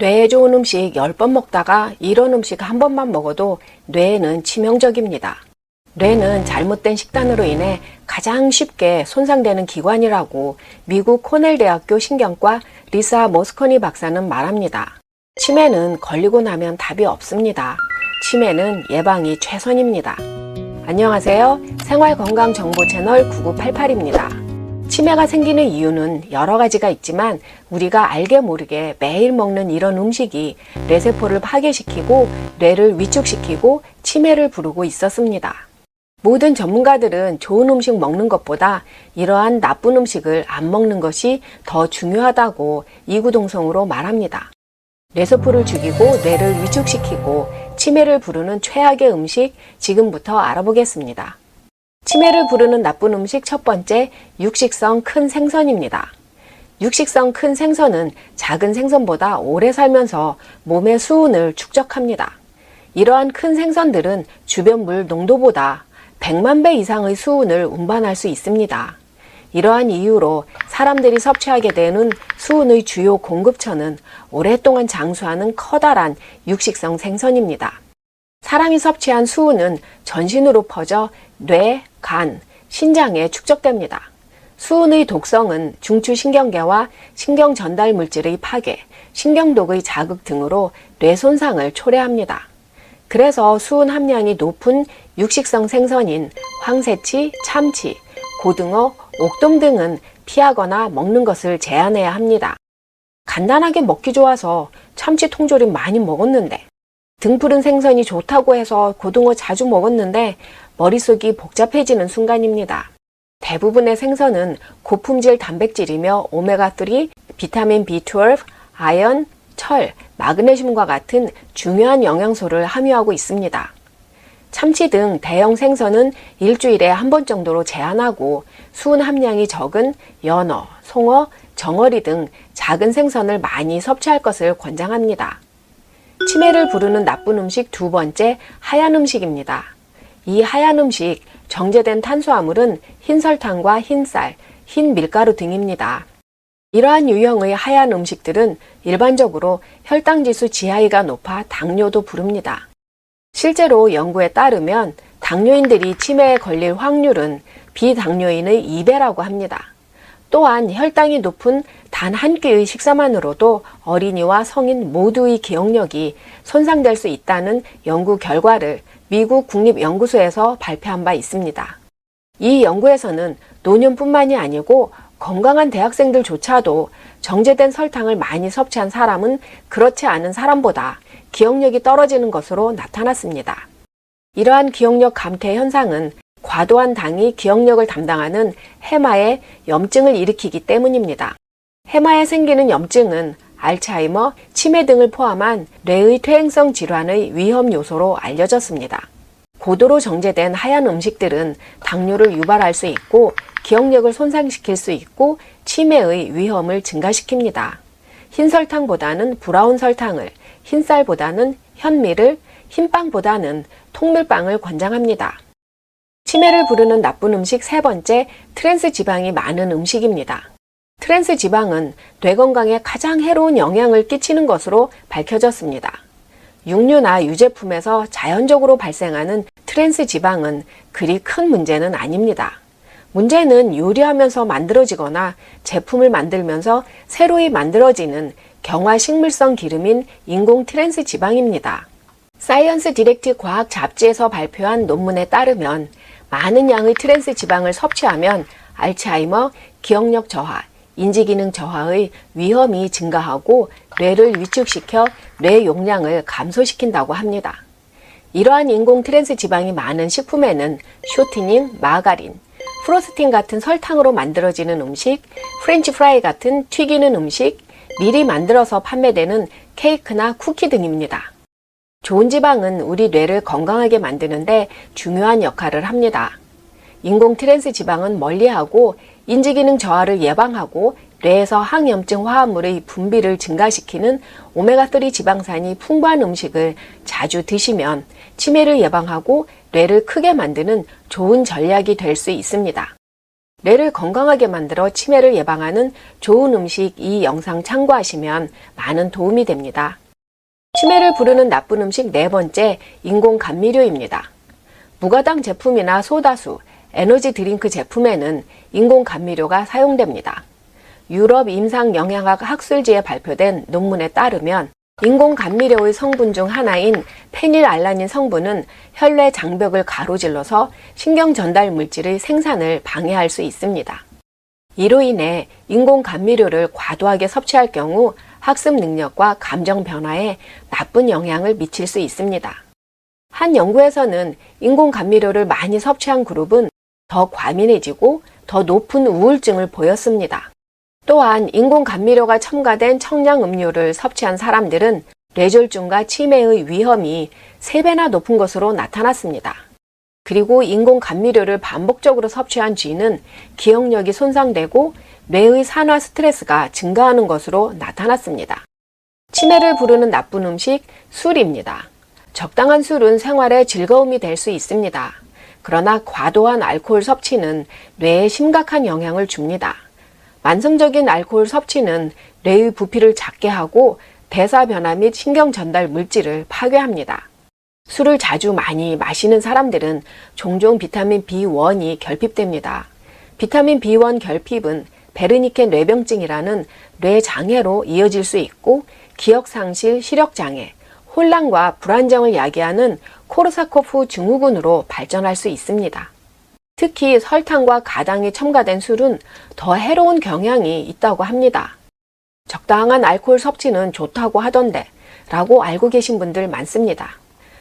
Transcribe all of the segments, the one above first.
뇌에 좋은 음식 10번 먹다가 이런 음식 한 번만 먹어도 뇌에는 치명적입니다. 뇌는 잘못된 식단으로 인해 가장 쉽게 손상되는 기관이라고 미국 코넬 대학교 신경과 리사 모스코니 박사는 말합니다. 치매는 걸리고 나면 답이 없습니다. 치매는 예방이 최선입니다. 안녕하세요. 생활건강정보 채널 9988입니다. 치매가 생기는 이유는 여러 가지가 있지만 우리가 알게 모르게 매일 먹는 이런 음식이 뇌세포를 파괴시키고 뇌를 위축시키고 치매를 부르고 있었습니다. 모든 전문가들은 좋은 음식 먹는 것보다 이러한 나쁜 음식을 안 먹는 것이 더 중요하다고 이구동성으로 말합니다. 뇌세포를 죽이고 뇌를 위축시키고 치매를 부르는 최악의 음식 지금부터 알아보겠습니다. 치매를 부르는 나쁜 음식 첫 번째, 육식성 큰 생선입니다. 육식성 큰 생선은 작은 생선보다 오래 살면서 몸의 수은을 축적합니다. 이러한 큰 생선들은 주변 물 농도보다 100만 배 이상의 수은을 운반할 수 있습니다. 이러한 이유로 사람들이 섭취하게 되는 수은의 주요 공급처는 오랫동안 장수하는 커다란 육식성 생선입니다. 사람이 섭취한 수은은 전신으로 퍼져 뇌, 간, 신장에 축적됩니다. 수은의 독성은 중추신경계와 신경 전달 물질의 파괴, 신경독의 자극 등으로 뇌 손상을 초래합니다. 그래서 수은 함량이 높은 육식성 생선인 황새치, 참치, 고등어, 옥돔 등은 피하거나 먹는 것을 제한해야 합니다. 간단하게 먹기 좋아서 참치 통조림 많이 먹었는데 등푸른 생선이 좋다고 해서 고등어 자주 먹었는데 머릿속이 복잡해지는 순간입니다. 대부분의 생선은 고품질 단백질이며 오메가3, 비타민 B12, 아연, 철, 마그네슘과 같은 중요한 영양소를 함유하고 있습니다. 참치 등 대형 생선은 일주일에 한 번 정도로 제한하고 수은 함량이 적은 연어, 송어, 정어리 등 작은 생선을 많이 섭취할 것을 권장합니다. 치매를 부르는 나쁜 음식 두 번째, 하얀 음식입니다. 이 하얀 음식, 정제된 탄수화물은 흰 설탕과 흰 쌀, 흰 밀가루 등입니다. 이러한 유형의 하얀 음식들은 일반적으로 혈당 지수 지하위가 높아 당뇨도 부릅니다. 실제로 연구에 따르면 당뇨인들이 치매에 걸릴 확률은 비당뇨인의 2배라고 합니다. 또한 혈당이 높은 단 한 끼의 식사만으로도 어린이와 성인 모두의 기억력이 손상될 수 있다는 연구 결과를 미국 국립연구소에서 발표한 바 있습니다. 이 연구에서는 노년뿐만이 아니고 건강한 대학생들조차도 정제된 설탕을 많이 섭취한 사람은 그렇지 않은 사람보다 기억력이 떨어지는 것으로 나타났습니다. 이러한 기억력 감퇴 현상은 과도한 당이 기억력을 담당하는 해마에 염증을 일으키기 때문입니다. 해마에 생기는 염증은 알츠하이머, 치매 등을 포함한 뇌의 퇴행성 질환의 위험 요소로 알려졌습니다. 고도로 정제된 하얀 음식들은 당뇨를 유발할 수 있고 기억력을 손상시킬 수 있고 치매의 위험을 증가시킵니다. 흰 설탕보다는 브라운 설탕을, 흰쌀보다는 현미를, 흰빵보다는 통밀빵을 권장합니다. 치매를 부르는 나쁜 음식 세 번째, 트랜스 지방이 많은 음식입니다. 트랜스 지방은 뇌 건강에 가장 해로운 영향을 끼치는 것으로 밝혀졌습니다. 육류나 유제품에서 자연적으로 발생하는 트랜스 지방은 그리 큰 문제는 아닙니다. 문제는 요리하면서 만들어지거나 제품을 만들면서 새로이 만들어지는 경화 식물성 기름인 인공 트랜스 지방입니다. 사이언스 디렉트 과학 잡지에서 발표한 논문에 따르면 많은 양의 트랜스 지방을 섭취하면 알츠하이머, 기억력 저하, 인지기능 저하의 위험이 증가하고 뇌를 위축시켜 뇌 용량을 감소시킨다고 합니다. 이러한 인공 트랜스 지방이 많은 식품에는 쇼티닝, 마가린, 프로스팅 같은 설탕으로 만들어지는 음식, 프렌치 프라이 같은 튀기는 음식, 미리 만들어서 판매되는 케이크나 쿠키 등입니다. 좋은 지방은 우리 뇌를 건강하게 만드는데 중요한 역할을 합니다. 인공 트랜스 지방은 멀리하고 인지기능 저하를 예방하고 뇌에서 항염증 화합물의 분비를 증가시키는 오메가3 지방산이 풍부한 음식을 자주 드시면 치매를 예방하고 뇌를 크게 만드는 좋은 전략이 될 수 있습니다. 뇌를 건강하게 만들어 치매를 예방하는 좋은 음식 이 영상 참고하시면 많은 도움이 됩니다. 치매를 부르는 나쁜 음식 네 번째, 인공 감미료입니다. 무가당 제품이나 소다수, 에너지 드링크 제품에는 인공 감미료가 사용됩니다. 유럽 임상 영양학 학술지에 발표된 논문에 따르면 인공 감미료의 성분 중 하나인 페닐알라닌 성분은 혈내 장벽을 가로질러서 신경 전달 물질의 생산을 방해할 수 있습니다. 이로 인해 인공 감미료를 과도하게 섭취할 경우 학습 능력과 감정 변화에 나쁜 영향을 미칠 수 있습니다. 한 연구에서는 인공 감미료를 많이 섭취한 그룹은 더 과민해지고 더 높은 우울증을 보였습니다. 또한 인공 감미료가 첨가된 청량 음료를 섭취한 사람들은 뇌졸중과 치매의 위험이 3배나 높은 것으로 나타났습니다. 그리고 인공 감미료를 반복적으로 섭취한 쥐는 기억력이 손상되고 뇌의 산화 스트레스가 증가하는 것으로 나타났습니다. 치매를 부르는 나쁜 음식 술입니다. 적당한 술은 생활에 즐거움이 될 수 있습니다. 그러나 과도한 알코올 섭취는 뇌에 심각한 영향을 줍니다. 만성적인 알코올 섭취는 뇌의 부피를 작게 하고 대사 변화 및 신경 전달 물질을 파괴합니다. 술을 자주 많이 마시는 사람들은 종종 비타민 B1이 결핍됩니다. 비타민 B1 결핍은 베르니케 뇌병증이라는 뇌 장애로 이어질 수 있고 기억 상실, 시력 장애, 혼란과 불안정을 야기하는 코르사코프 증후군으로 발전할 수 있습니다. 특히 설탕과 가당이 첨가된 술은 더 해로운 경향이 있다고 합니다. 적당한 알코올 섭취는 좋다고 하던데 라고 알고 계신 분들 많습니다.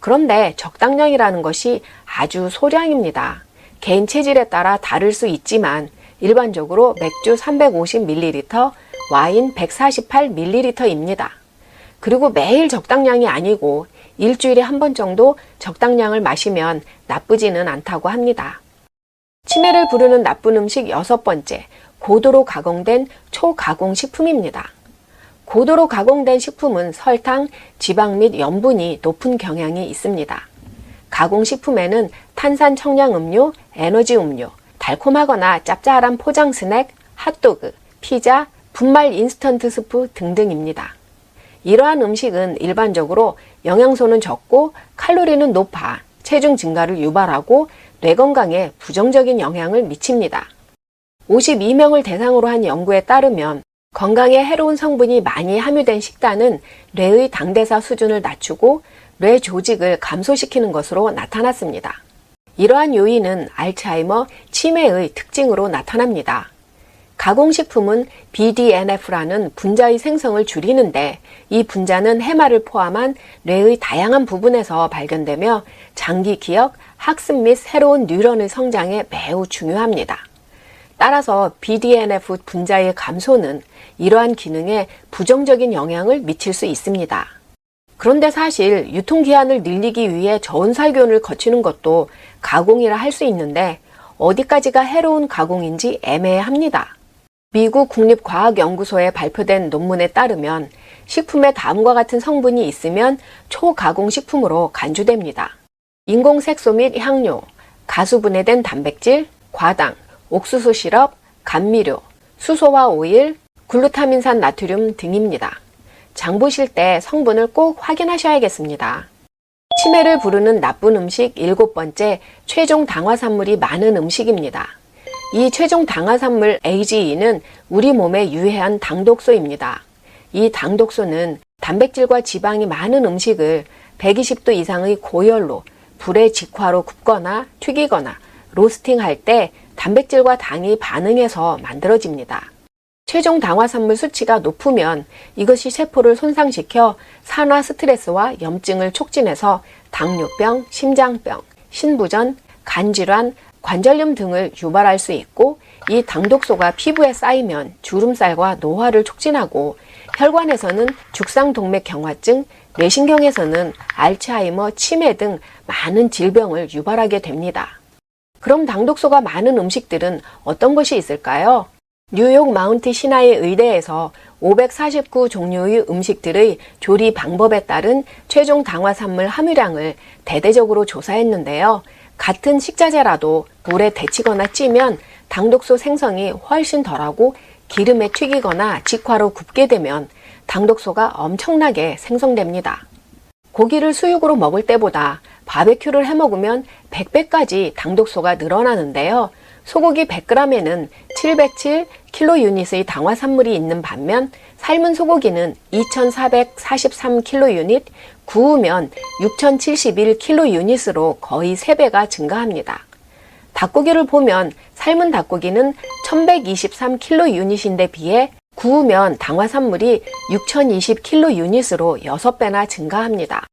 그런데 적당량이라는 것이 아주 소량입니다. 개인 체질에 따라 다를 수 있지만 일반적으로 맥주 350ml, 와인 148ml입니다. 그리고 매일 적당량이 아니고 일주일에 한 번 정도 적당량을 마시면 나쁘지는 않다고 합니다. 치매를 부르는 나쁜 음식 여섯 번째, 고도로 가공된 초가공 식품입니다. 고도로 가공된 식품은 설탕, 지방 및 염분이 높은 경향이 있습니다. 가공식품에는 탄산 청량 음료, 에너지 음료, 달콤하거나 짭짤한 포장 스낵, 핫도그, 피자, 분말 인스턴트 스프 등등입니다. 이러한 음식은 일반적으로 영양소는 적고 칼로리는 높아 체중 증가를 유발하고 뇌 건강에 부정적인 영향을 미칩니다. 52명을 대상으로 한 연구에 따르면 건강에 해로운 성분이 많이 함유된 식단은 뇌의 당대사 수준을 낮추고 뇌 조직을 감소시키는 것으로 나타났습니다. 이러한 요인은 알츠하이머, 치매의 특징으로 나타납니다. 가공식품은 BDNF라는 분자의 생성을 줄이는데 이 분자는 해마를 포함한 뇌의 다양한 부분에서 발견되며 장기 기억, 학습 및 새로운 뉴런의 성장에 매우 중요합니다. 따라서 BDNF 분자의 감소는 이러한 기능에 부정적인 영향을 미칠 수 있습니다. 그런데 사실 유통기한을 늘리기 위해 저온살균을 거치는 것도 가공이라 할 수 있는데 어디까지가 해로운 가공인지 애매합니다. 미국 국립과학연구소에 발표된 논문에 따르면 식품에 다음과 같은 성분이 있으면 초가공 식품으로 간주됩니다. 인공색소 및 향료, 가수분해된 단백질, 과당, 옥수수 시럽, 감미료, 수소와 오일, 글루타민산 나트륨 등입니다. 장 보실 때 성분을 꼭 확인하셔야겠습니다. 치매를 부르는 나쁜 음식 일곱 번째, 최종 당화산물이 많은 음식입니다. 이 최종 당화산물 AGE는 우리 몸에 유해한 당독소입니다. 이 당독소는 단백질과 지방이 많은 음식을 120도 이상의 고열로 불의 직화로 굽거나 튀기거나 로스팅할 때 단백질과 당이 반응해서 만들어집니다. 최종 당화산물 수치가 높으면 이것이 세포를 손상시켜 산화 스트레스와 염증을 촉진해서 당뇨병, 심장병, 신부전, 간질환, 관절염 등을 유발할 수 있고 이 당독소가 피부에 쌓이면 주름살과 노화를 촉진하고 혈관에서는 죽상동맥 경화증, 뇌신경에서는 알츠하이머, 치매 등 많은 질병을 유발하게 됩니다. 그럼 당독소가 많은 음식들은 어떤 것이 있을까요? 뉴욕 마운트 신화의 의대에서 549 종류의 음식들의 조리 방법에 따른 최종 당화산물 함유량을 대대적으로 조사했는데요. 같은 식자재라도 물에 데치거나 찌면 당독소 생성이 훨씬 덜하고 기름에 튀기거나 직화로 굽게 되면 당독소가 엄청나게 생성됩니다. 고기를 수육으로 먹을 때보다 바베큐를 해 먹으면 100배까지 당독소가 늘어나는데요. 소고기 100g에는 707 킬로 유닛의 당화 산물이 있는 반면 삶은 소고기는 2443 킬로 유닛, 구우면 6071 킬로 유닛으로 거의 3배가 증가합니다. 닭고기를 보면 삶은 닭고기는 1123 킬로 유닛인데 비해 구우면 당화 산물이 6020 킬로 유닛으로 6배나 증가합니다.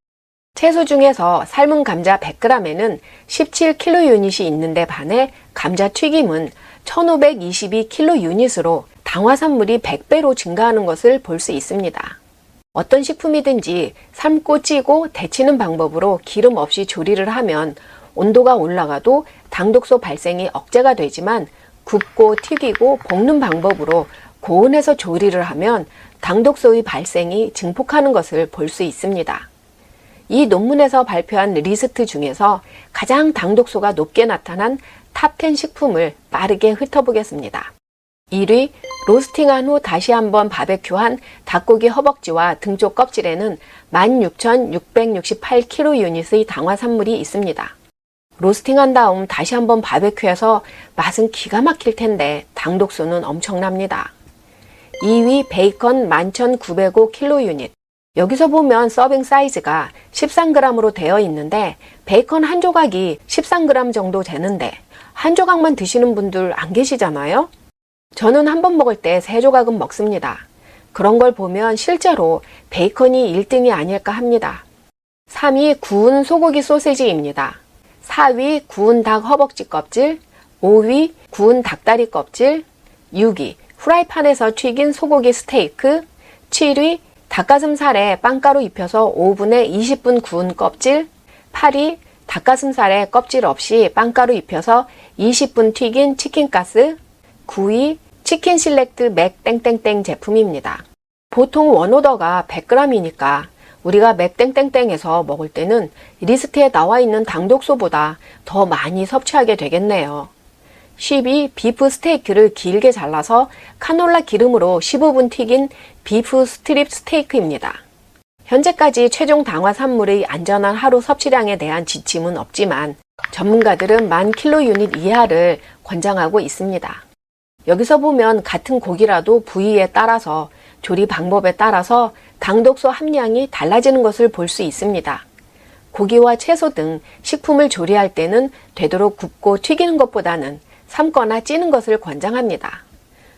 채소 중에서 삶은 감자 100g에는 17kg유닛이 있는데 반해 감자 튀김은 1522kg유닛으로 당화산물이 100배로 증가하는 것을 볼 수 있습니다. 어떤 식품이든지 삶고 찌고 데치는 방법으로 기름 없이 조리를 하면 온도가 올라가도 당독소 발생이 억제가 되지만 굽고 튀기고 볶는 방법으로 고온에서 조리를 하면 당독소의 발생이 증폭하는 것을 볼 수 있습니다. 이 논문에서 발표한 리스트 중에서 가장 당독소가 높게 나타난 탑10 식품을 빠르게 훑어보겠습니다. 1위, 로스팅한 후 다시 한번 바베큐한 닭고기 허벅지와 등쪽 껍질에는 16,668kg유닛의 당화산물이 있습니다. 로스팅한 다음 다시 한번 바베큐해서 맛은 기가 막힐 텐데 당독소는 엄청납니다. 2위 베이컨 11,905kg유닛. 여기서 보면 서빙 사이즈가 13g으로 되어 있는데 베이컨 한 조각이 13g 정도 되는데 한 조각만 드시는 분들 안 계시잖아요? 저는 한 번 먹을 때 세 조각은 먹습니다. 그런 걸 보면 실제로 베이컨이 1등이 아닐까 합니다. 3위 구운 소고기 소세지입니다. 4위 구운 닭 허벅지 껍질, 5위 구운 닭다리 껍질, 6위 후라이팬에서 튀긴 소고기 스테이크, 7위 닭가슴살에 빵가루 입혀서 오븐에 20분 구운 껍질, 8위 닭가슴살에 껍질 없이 빵가루 입혀서 20분 튀긴 치킨가스, 9위 치킨 실렉트 맥 땡땡땡 제품입니다. 보통 원오더가 100g이니까 우리가 맥땡땡땡에서 먹을 때는 리스트에 나와 있는 당독소보다 더 많이 섭취하게 되겠네요. 10위 비프 스테이크를 길게 잘라서 카놀라 기름으로 15분 튀긴 비프 스트립 스테이크입니다. 현재까지 최종 당화 산물의 안전한 하루 섭취량에 대한 지침은 없지만 전문가들은 만 킬로 유닛 이하를 권장하고 있습니다. 여기서 보면 같은 고기라도 부위에 따라서 조리 방법에 따라서 당독소 함량이 달라지는 것을 볼 수 있습니다. 고기와 채소 등 식품을 조리할 때는 되도록 굽고 튀기는 것보다는 삶거나 찌는 것을 권장합니다.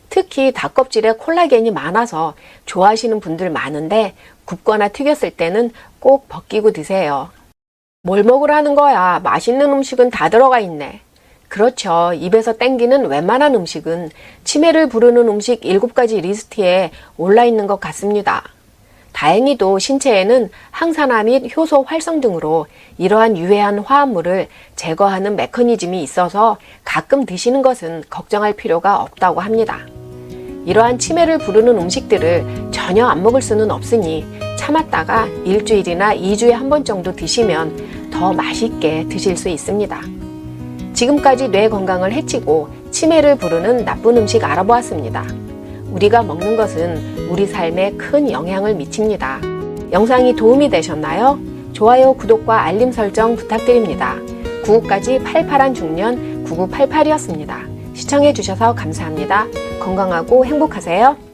특히 닭껍질에 콜라겐이 많아서 좋아하시는 분들 많은데 굽거나 튀겼을 때는 꼭 벗기고 드세요. 뭘 먹으라는 거야? 맛있는 음식은 다 들어가 있네. 그렇죠. 입에서 땡기는 웬만한 음식은 치매를 부르는 음식 7가지 리스트에 올라 있는 것 같습니다. 다행히도 신체에는 항산화 및 효소 활성 등으로 이러한 유해한 화합물을 제거하는 메커니즘이 있어서 가끔 드시는 것은 걱정할 필요가 없다고 합니다. 이러한 치매를 부르는 음식들을 전혀 안 먹을 수는 없으니 참았다가 일주일이나 2주에 한 번 정도 드시면 더 맛있게 드실 수 있습니다. 지금까지 뇌 건강을 해치고 치매를 부르는 나쁜 음식 알아보았습니다. 우리가 먹는 것은 우리 삶에 큰 영향을 미칩니다. 영상이 도움이 되셨나요? 좋아요, 구독과 알림 설정 부탁드립니다. 구호까지 88한 중년 9988이었습니다. 시청해주셔서 감사합니다. 건강하고 행복하세요.